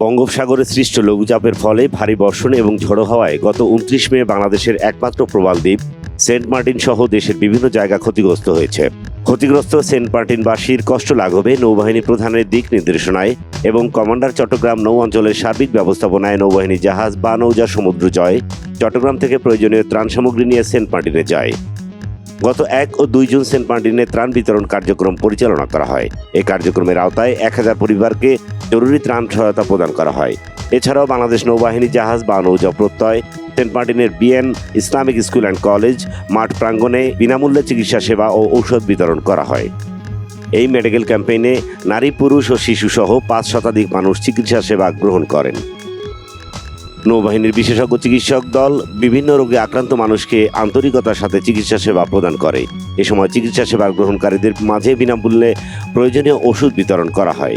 বঙ্গোপসাগরে সৃষ্ট লঘুচাপের ফলে ভারী বর্ষণ এবং ঝড়ো হওয়ায় গত উনত্রিশ মে বাংলাদেশের একমাত্র প্রবাল দ্বীপ, সেন্ট মার্টিন সহ দেশের বিভিন্ন জায়গা ক্ষতিগ্রস্ত হয়েছে। ক্ষতিগ্রস্ত সেন্ট মার্টিনবাসীর কষ্ট লাঘবে নৌবাহিনী প্রধানের দিক নির্দেশনায় এবং কমান্ডার চট্টগ্রাম নৌ অঞ্চলের সার্বিক ব্যবস্থাপনায় নৌবাহিনী জাহাজ বা নৌজা সমুদ্র জয়, চট্টগ্রাম থেকে প্রয়োজনীয় ত্রাণ সামগ্রী নিয়ে সেন্ট মার্টিনে যায়। গত এক ও দুই জুন সেন্ট মার্টিনে ত্রাণ বিতরণ কার্যক্রম পরিচালনা করা হয়। এই কার্যক্রমের আওতায় এক হাজার পরিবারকে জরুরি ত্রাণ সহায়তা প্রদান করা হয়। এছাড়াও বাংলাদেশ নৌবাহিনী জাহাজ বা নৌজা প্রত্যয়, সেন্ট মার্টিনের BN Islamic school and college, মাঠ প্রাঙ্গণে বিনামূল্যে চিকিৎসা সেবা ও ঔষধ বিতরণ করা হয়। এই মেডিকেল ক্যাম্পেইনে নারী, পুরুষ ও শিশুসহ পাঁচ শতাধিক মানুষ চিকিৎসা সেবা গ্রহণ করেন। নৌবাহিনীর বিশেষজ্ঞ চিকিৎসক দল বিভিন্ন রোগে আক্রান্ত মানুষকে আন্তরিকতার সাথে চিকিৎসা সেবা প্রদান করে। এ সময় চিকিৎসা সেবা গ্রহণকারীদের মাঝে বিনামূল্যে প্রয়োজনীয় ওষুধ বিতরণ করা হয়।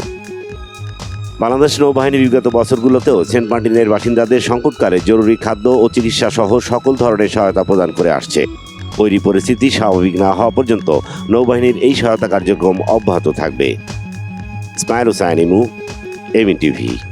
বাংলাদেশ নৌবাহিনী বিগত বছরগুলোতেও সেন্ট মার্টিনের বাসিন্দাদের সংকটকালে জরুরি খাদ্য ও চিকিৎসা সহ সকল ধরনের সহায়তা প্রদান করে আসছে। ওইরই পরিস্থিতি স্বাভাবিক না হওয়া পর্যন্ত নৌবাহিনীর এই সহায়তা কার্যক্রম অব্যাহত থাকবে। স্মাইল হুসাইন ইমু টিভি।